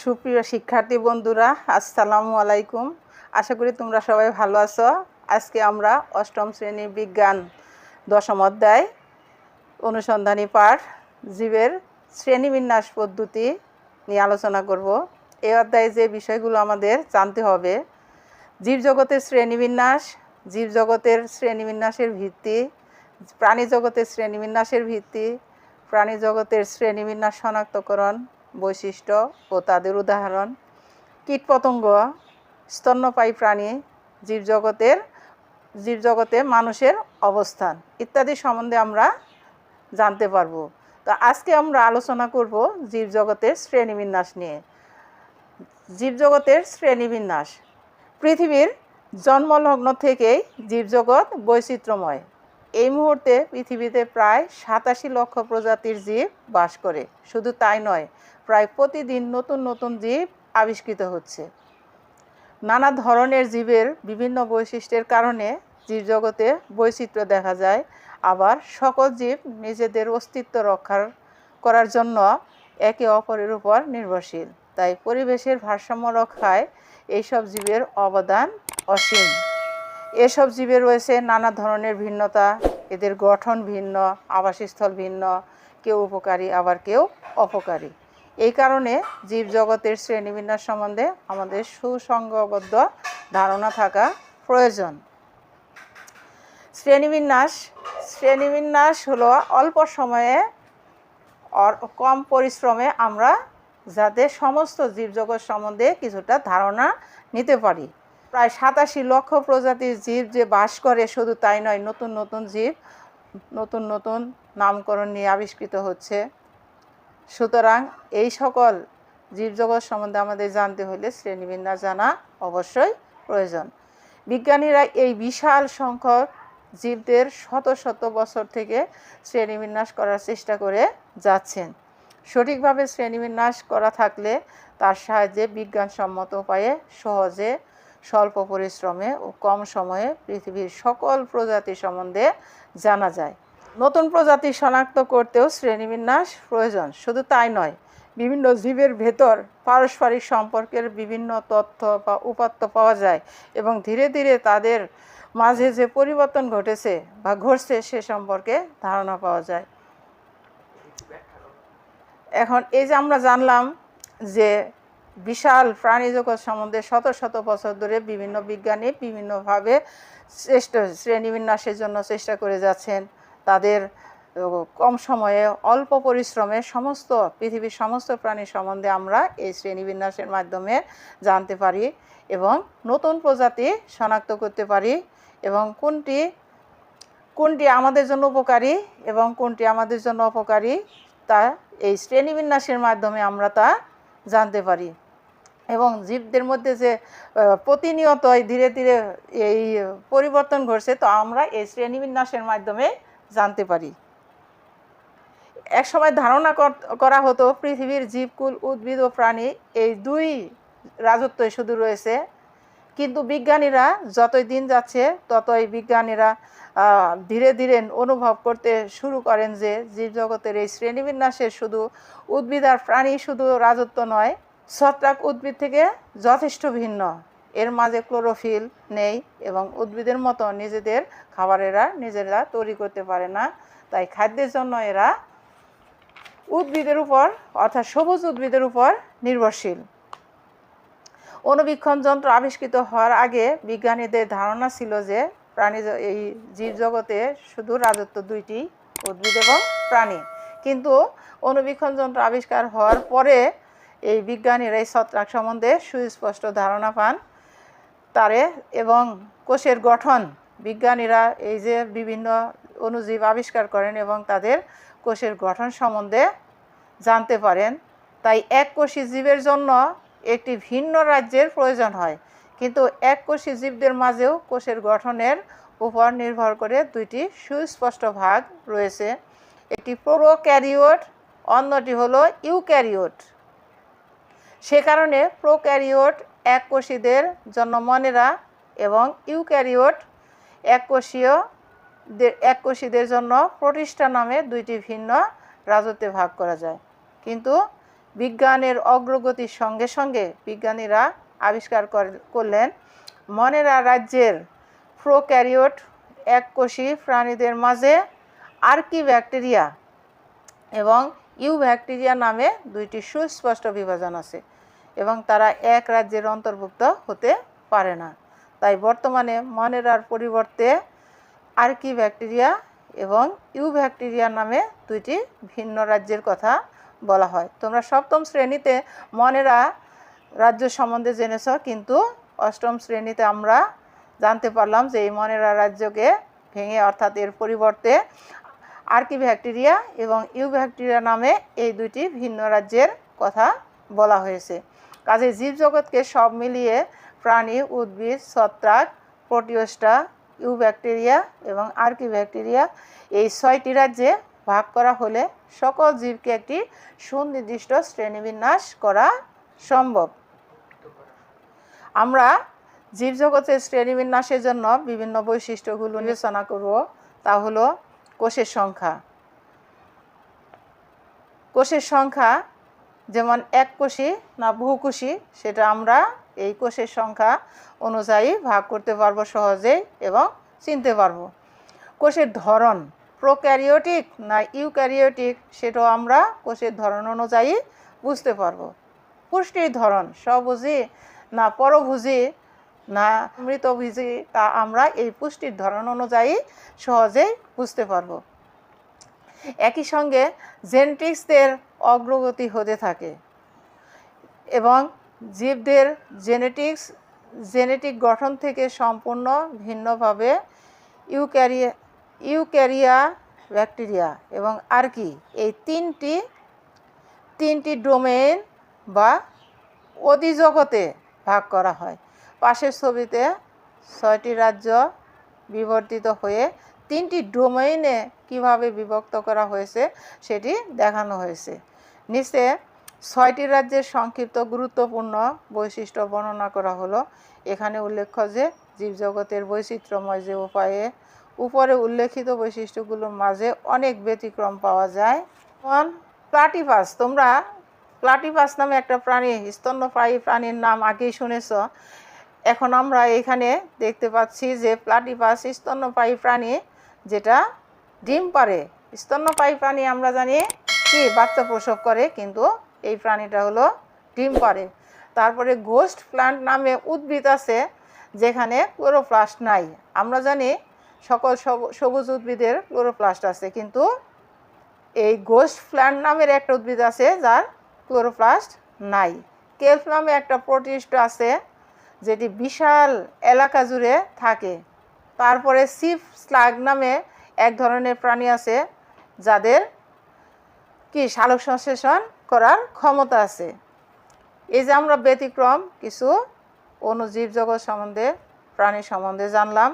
সুপ্রিয় শিক্ষার্থী বন্ধুরা, আসসালামু আলাইকুম। আশা করি তোমরা সবাই ভালো আছো। আজকে আমরা অষ্টম শ্রেণির বিজ্ঞান দশম অধ্যায় অনুসন্ধানী পাঠ জীবের শ্রেণীবিন্যাস পদ্ধতি নিয়ে আলোচনা করব। এই অধ্যায়ে যে বিষয়গুলো আমাদের জানতে হবে, জীবজগতের শ্রেণীবিন্যাস, জীবজগতের শ্রেণীবিন্যাসের ভিত্তি প্রাণী জগতের শ্রেণীবিন্যাসের ভিত্তি প্রাণী জগতের শ্রেণীবিন্যাস শনাক্তকরণ বৈশিষ্ট্য ও তাদের উদাহরণ। কীটপতঙ্গ, স্তন্যপায়ী প্রাণী, জীবজগতের, জীবজগতে মানুষের অবস্থান ইত্যাদি সম্বন্ধে আমরা জানতে পারব। তো আজকে আমরা আলোচনা করব জীবজগতের শ্রেণীবিন্যাস নিয়ে। জীবজগতের শ্রেণীবিন্যাস, পৃথিবীর জন্মলগ্ন থেকেই জীবজগৎ বৈচিত্র্যময়। এই মুহূর্তে পৃথিবীতে প্রায় সাতাশি লক্ষ প্রজাতির জীব বাস করে। শুধু তাই নয়, প্রায় প্রতিদিন নতুন নতুন জীব আবিষ্কৃত হচ্ছে। নানা ধরনের জীবের বিভিন্ন বৈশিষ্ট্যের কারণে জীবজগতে বৈচিত্র্য দেখা যায়। আবার সকল জীব নিজেদের অস্তিত্ব রক্ষার করার জন্য একে অপরের উপর নির্ভরশীল। তাই পরিবেশের ভারসাম্য রক্ষায় এইসব জীবের অবদান অসীম। এসব জীবে রয়েছে নানা ধরনের ভিন্নতা। এদের গঠন ভিন্ন, আবাসস্থল ভিন্ন, কেউ উপকারী, আবার কেউ অপকারী। এই কারণে জীবজগতের শ্রেণীবিন্যাস সম্বন্ধে আমাদের সুসংগবদ্ধ ধারণা থাকা প্রয়োজন। শ্রেণীবিন্যাস শ্রেণীবিন্যাস হলো অল্প সময়ে কম পরিশ্রমে আমরা যাতে সমস্ত জীবজগৎ সম্বন্ধে কিছুটা ধারণা নিতে পারি। প্রায় সাতাশি লক্ষ প্রজাতির জীব যে বাস করে, শুধু তাই নয়, নতুন নতুন জীব, নতুন নতুন নামকরণ নিয়ে আবিষ্কৃত হচ্ছে। সুতরাং এই সকল জীবজগৎ সম্বন্ধে আমাদের জানতে হলে শ্রেণীবিন্যাস জানা অবশ্যই প্রয়োজন। বিজ্ঞানীরা এই বিশাল সংখ্যক জীবদের শত শত বছর থেকে শ্রেণীবিন্যাস করার চেষ্টা করে যাচ্ছেন। সঠিকভাবে শ্রেণীবিন্যাস করা থাকলে তার সাহায্যে বিজ্ঞানসম্মত উপায়ে সহজে স্বল্প পরিশ্রমে ও কম সময়ে পৃথিবীর সকল প্রজাতি সম্বন্ধে জানা যায়। নতুন প্রজাতি শনাক্ত করতেও শ্রেণীবিন্যাস প্রয়োজন, শুধু তাই নয়, বিভিন্ন জীবের ভেতর পারস্পরিক সম্পর্কের বিভিন্ন তথ্য বা উপাত্ত পাওয়া যায় এবং ধীরে ধীরে তাদের মাঝে যে পরিবর্তন ঘটেছে বা ঘটছে সে সম্পর্কে ধারণা পাওয়া যায়। এখন এই যে আমরা জানলাম যে বিশাল প্রাণী জগৎ সম্বন্ধে শত শত বছর ধরে বিভিন্ন বিজ্ঞানী বিভিন্নভাবে চেষ্টা শ্রেণীবিন্যাসের জন্য চেষ্টা করে যাচ্ছেন। তাদের কম সময়ে, অল্প পরিশ্রমে সমস্ত পৃথিবীর সমস্ত প্রাণী সম্বন্ধে আমরা এই শ্রেণীবিন্যাসের মাধ্যমে জানতে পারি এবং নতুন প্রজাতি শনাক্ত করতে পারি এবং কোনটি কোনটি আমাদের জন্য উপকারী এবং কোনটি আমাদের জন্য অপকারী তা এই শ্রেণীবিন্যাসের মাধ্যমে আমরা তা জানতে পারি। এবং জীবদের মধ্যে যে প্রতিনিয়তই ধীরে ধীরে এই পরিবর্তন ঘটছে, তো আমরা এই শ্রেণীবিন্যাসের মাধ্যমে জানতে পারি। এক সময় ধারণা করা হতো পৃথিবীর জীবকুল উদ্ভিদ ও প্রাণী এই দুই রাজত্বই শুধু রয়েছে। কিন্তু বিজ্ঞানীরা যতই দিন যাচ্ছে, ততই বিজ্ঞানীরা ধীরে ধীরে অনুভব করতে শুরু করেন যে, জীবজগতের এই শ্রেণীবিন্যাসের শুধু উদ্ভিদ আর প্রাণী শুধু রাজত্ব নয় ছত্রাক উদ্ভিদ থেকে যথেষ্ট ভিন্ন। এর মাঝে ক্লোরোফিল নেই এবং উদ্ভিদের মতো নিজেদের খাবারেরা নিজেরা তৈরি করতে পারে না। তাই খাদ্যের জন্য এরা উদ্ভিদের উপর, অর্থাৎ সবুজ উদ্ভিদের উপর নির্ভরশীল। অণুবীক্ষণ যন্ত্র আবিষ্কৃত হওয়ার আগে বিজ্ঞানীদের ধারণা ছিল যে প্রাণী এই জীবজগতে শুধু রাজত্ব দুইটি, উদ্ভিদ এবং প্রাণী। কিন্তু অণুবীক্ষণ যন্ত্র আবিষ্কার হওয়ার পরে এই বিজ্ঞানীরা এই ছত্রাক সম্বন্ধে সুস্পষ্ট ধারণা পান। তারে এবং কোষের গঠন, বিজ্ঞানীরা এই যে বিভিন্ন অণুজীব আবিষ্কার করেন এবং তাদের কোষের গঠন সম্বন্ধে জানতে পারেন। তাই এক কোষী জীবের জন্য একটি ভিন্ন রাজ্যের প্রয়োজন হয়। কিন্তু এক কোষী জীবদের মাঝেও কোষের গঠনের উপর নির্ভর করে দুইটি সুস্পষ্ট ভাগ রয়েছে। একটি প্রোক্যারিওট, অন্যটি হলো ইউক্যারিওট। সে কারণে প্রোক্যারিওট এক কোষীদের জন্য মনেরা এবং ইউক্যারিওট এককোষীয় এককোষীদের জন্য প্রতিষ্ঠা নামে দুইটি ভিন্ন রাজত্বে ভাগ করা যায়। কিন্তু বিজ্ঞানের অগ্রগতির সঙ্গে সঙ্গে বিজ্ঞানীরা আবিষ্কার কর- করলেন মনেরা রাজ্যের প্রোক্যারিওট এককোষী প্রাণীদের মাঝে আর্কি ব্যাকটেরিয়া এবং ইউ ব্যাকটেরিয়া নামে দুইটি সুস্পষ্ট বিভাজন আছে এবং তারা এক রাজ্যের অন্তর্ভুক্ত হতে পারে না। তাই বর্তমানে মনেরার পরিবর্তে আর্কি ব্যাকটেরিয়া এবং ইউ ব্যাকটেরিয়া নামে দুইটি ভিন্ন রাজ্যের কথা বলা হয়। তোমরা সপ্তম শ্রেণীতে মনেরা রাজ্য সম্বন্ধে জেনেছ, কিন্তু অষ্টম শ্রেণীতে আমরা জানতে পারলাম যে এই মনেরা রাজ্যকে ভেঙে অর্থাৎ এর পরিবর্তে আর্কি ব্যাকটেরিয়া এবং ইউ ব্যাকটেরিয়া নামে এই দুইটি ভিন্ন রাজ্যের কথা বলা হয়েছে। কাজে জীবজগৎকে সব মিলিয়ে প্রাণী, উদ্ভিদ, ছত্রাক, প্রোটিওস্টা, ইউ ব্যাকটেরিয়া এবং আর্কি ব্যাকটেরিয়া এই ছয়টি রাজ্যে ভাগ করা হলে সকল জীবকে একটি সুনির্দিষ্ট শ্রেণীবিন্যাস করা সম্ভব। আমরা জীবজগতের শ্রেণীবিন্যাসের জন্য বিভিন্ন বৈশিষ্ট্যগুলো বিবেচনা করব। তা হলো কোষের সংখ্যা। কোষের সংখ্যা যেমন এক কোষী না বহুকোষী সেটা আমরা এই কোষের সংখ্যা অনুযায়ী ভাগ করতে পারব সহজেই এবং চিনতে পারব। কোষের ধরন, প্রোক্যারিওটিক না ইউক্যারিওটিক, সেটাও আমরা কোষের ধরন অনুযায়ী বুঝতে পারব। পুষ্টির ধরন স্বভোজী না পরভোজী না মৃতভোজী তা আমরা এই পুষ্টির ধরন অনুযায়ী সহজেই বুঝতে পারব। একই সঙ্গে জেনেটিক্সদের অগ্রগতি হতে থাকে এবং জীবদের জেনেটিক্স, জেনেটিক গঠন থেকে সম্পূর্ণ ভিন্নভাবে ইউক্যারিয়া ইউক্যারিয়া ব্যাকটেরিয়া এবং আর্কি এই তিনটি তিনটি ডোমেইন বা অধিজগতে ভাগ করা হয়। পাশের ছবিতে ছয়টি রাজ্য বিবর্তিত হয়ে তিনটি ডোমেইনে কীভাবে বিভক্ত করা হয়েছে সেটি দেখানো হয়েছে। নিচে ছয়টি রাজ্যের সংক্ষিপ্ত গুরুত্বপূর্ণ বৈশিষ্ট্য বর্ণনা করা হলো। এখানে উল্লেখ্য যে জীবজগতের বৈচিত্র্যময় যে উপায়ে, উপরে উল্লেখিত বৈশিষ্ট্যগুলোর মাঝে অনেক ব্যতিক্রম পাওয়া যায়। যেমন প্লাটিপাস, তোমরা প্লাটিপাস নামে একটা প্রাণী স্তন্যপ্রায়ী প্রাণীর নাম আগেই শুনেছ। এখন আমরা এখানে দেখতে পাচ্ছি যে প্লাটিপাস স্তন্যপায়ী প্রাণী, যেটা ডিম পারে। স্তন্যপায়ী প্রাণী আমরা জানি কি? বাচ্চা প্রসব করে, কিন্তু এই প্রাণীটা হলো ডিম পারে। তারপরে গোস্ট প্লান্ট নামে উদ্ভিদ আছে, যেখানে ক্লোরোপ্লাস্ট নাই। আমরা জানি সকল সবু- সবুজ উদ্ভিদের ক্লোরোপ্লাস্ট আছে, কিন্তু এই গোস্ট প্ল্যান্ট নামের একটা উদ্ভিদ আছে, যার ক্লোরোপ্লাস্ট নাই। কেলফ নামে একটা প্রোটিস্ট আছে যেটি বিশাল এলাকা জুড়ে থাকে। তারপরে সিফ স্লাগ নামে এক ধরনের প্রাণী আছে, যাদের কি সালোক সংশ্লেষণ করার ক্ষমতা আছে। এই যে আমরা ব্যতিক্রম, কিছু অনুজীব জগৎ সম্বন্ধে, প্রাণী সম্বন্ধে জানলাম।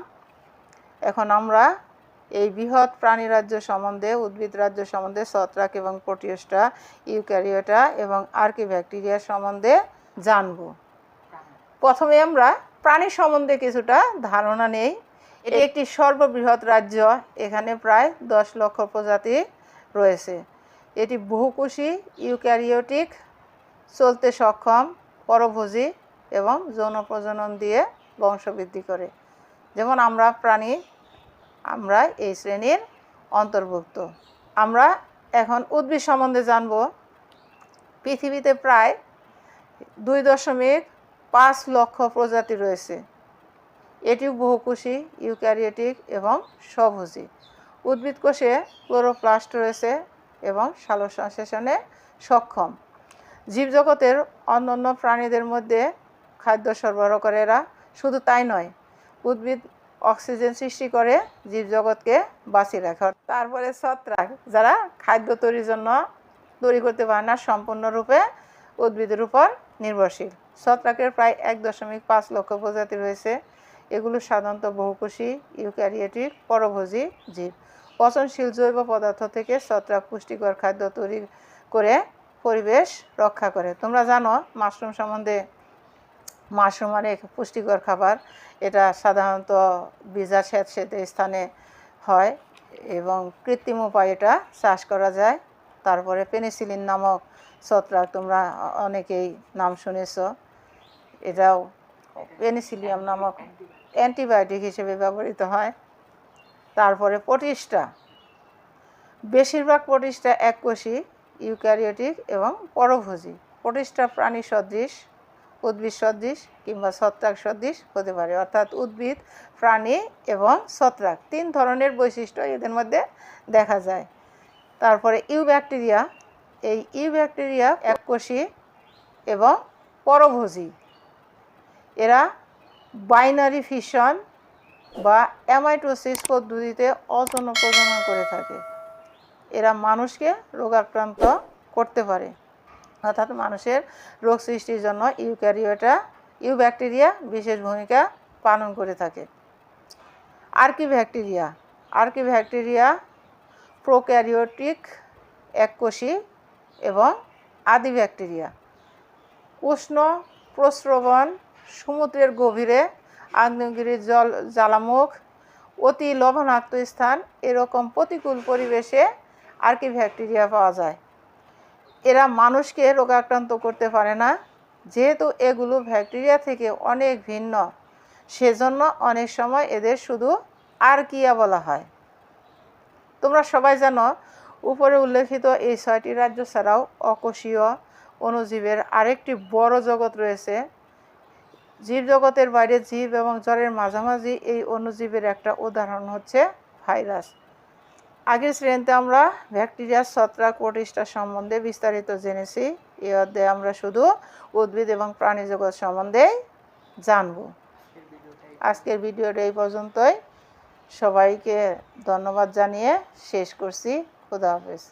এখন আমরা এই বৃহৎ প্রাণী রাজ্য সম্বন্ধে, উদ্ভিদ রাজ্য সম্বন্ধে, ছত্রাক এবং প্রোটিওস্টা ইউক্যারিওটা এবং আর্কি ব্যাকটেরিয়া সম্বন্ধে জানব। প্রথমে আমরা প্রাণী সম্বন্ধে কিছুটা ধারণা নেই। এটি একটি সর্ববৃহৎ রাজ্য এখানে প্রায় দশ লক্ষ প্রজাতি রয়েছে। এটি বহুকোষী ইউক্যারিওটিক চলতে সক্ষম পরভোজী এবং যৌন প্রজনন দিয়ে বংশবৃদ্ধি করে। যেমন আমরা প্রাণী আমরা এই শ্রেণির অন্তর্ভুক্ত। আমরা এখন উদ্ভিদ সম্বন্ধে জানব। পৃথিবীতে প্রায় দুই দশমিক পাঁচ লক্ষ প্রজাতি রয়েছে। এটি বহুকোষী, ইউক্যারিওটিক এবং স্বভোজী উদ্ভিদ কোষে ক্লোরোপ্লাস্ট রয়েছে এবং সালোক সংশ্লেষণে সক্ষম। জীবজগতের অন্যান্য প্রাণীদের মধ্যে খাদ্য সরবরাহ করে এরা। শুধু তাই নয়, উদ্ভিদ অক্সিজেন সৃষ্টি করে জীবজগৎকে বাঁচিয়ে রাখে। তারপরে ছত্রাক, যারা খাদ্য তৈরির জন্য তৈরি করতে পারে না, সম্পূর্ণরূপে উদ্ভিদের উপর নির্ভরশীল। ছত্রাকের প্রায় এক দশমিক পাঁচ লক্ষ প্রজাতি রয়েছে। এগুলো সাধারণত বহুকোষী ইউক্যারিয়েটিক পরভোজী জীব। পচনশীল জৈব পদার্থ থেকে ছত্রাক পুষ্টিকর খাদ্য তৈরি করে পরিবেশ রক্ষা করে। তোমরা জানো, মাশরুম সম্বন্ধে মাশরুম অনেক পুষ্টিকর খাবার। এটা সাধারণত বীজা স্যাঁতস্যাঁতে স্থানে হয় এবং কৃত্রিম উপায়ে এটা চাষ করা যায়। তারপরে পেনিসিলিন নামক ছত্রাক, তোমরা অনেকেই নাম শুনেছ। এটাও পেনিসিলিয়াম নামক অ্যান্টিবায়োটিক হিসেবে ব্যবহৃত হয়। তারপরে প্রতিষ্ঠা। বেশিরভাগ পটিস্টা এককোষী, ইউক্যারিওটিক এবং পরভোজী। প্রতিষ্ঠা প্রাণী সদৃশ, উদ্ভিদ সদৃশ কিংবা ছত্রাক সদৃশ হতে পারে, অর্থাৎ উদ্ভিদ, প্রাণী এবং ছত্রাক। তিন ধরনের বৈশিষ্ট্য এদের মধ্যে দেখা যায়। তারপরে ইউ ব্যাকটেরিয়া এই ইউ ব্যাকটেরিয়া এককোষী এবং পরভোজী। এরা বাইনারি ফিশন বা অ্যামাইটোসিস পদ্ধতিতে অযৌন প্রজনন করে থাকে। এরা মানুষকে রোগাক্রান্ত করতে পারে। অর্থাৎ মানুষের রোগ সৃষ্টির জন্য ইউক্যারিওটা ইউ ব্যাকটেরিয়া বিশেষ ভূমিকা পালন করে থাকে। Archaebacteria archaebacteria prokaryotic এককোষী এবং আদি ব্যাকটেরিয়া উষ্ণ প্রস্রবণ সমুদ্রের গভীরে আগ্নেয়গিরির জল জ্বালামুখ, অতি লবণাক্ত স্থান। এরকম প্রতিকূল পরিবেশে আর্কি ব্যাকটেরিয়া পাওয়া যায়। এরা মানুষকে রোগাক্রান্ত করতে পারে না। যেহেতু এগুলো ব্যাকটেরিয়া থেকে অনেক ভিন্ন, সেজন্য অনেক সময় এদের শুধু আর্কিয়া বলা হয়। তোমরা সবাই জানো, উপরে উল্লেখিত এই ছয়টি রাজ্য ছাড়াও অকোষীয় অণুজীবের আরেকটি বড় জগৎ রয়েছে। জীবজগতের বাইরে জীব এবং জ্বরের মাঝামাঝি এই অণুজীবের একটা উদাহরণ হচ্ছে ভাইরাস। আগের শ্রেণীতে আমরা ব্যাকটেরিয়া, ছত্রাক প্রতিষ্ঠা সম্বন্ধে বিস্তারিত জেনেছি। এ অধ্যায়ে আমরা শুধু উদ্ভিদ এবং প্রাণী জগৎ সম্বন্ধেই জানব। আজকের ভিডিওটা এই পর্যন্তই। সবাইকে ধন্যবাদ জানিয়ে শেষ করছি। খুদা হাফেজ।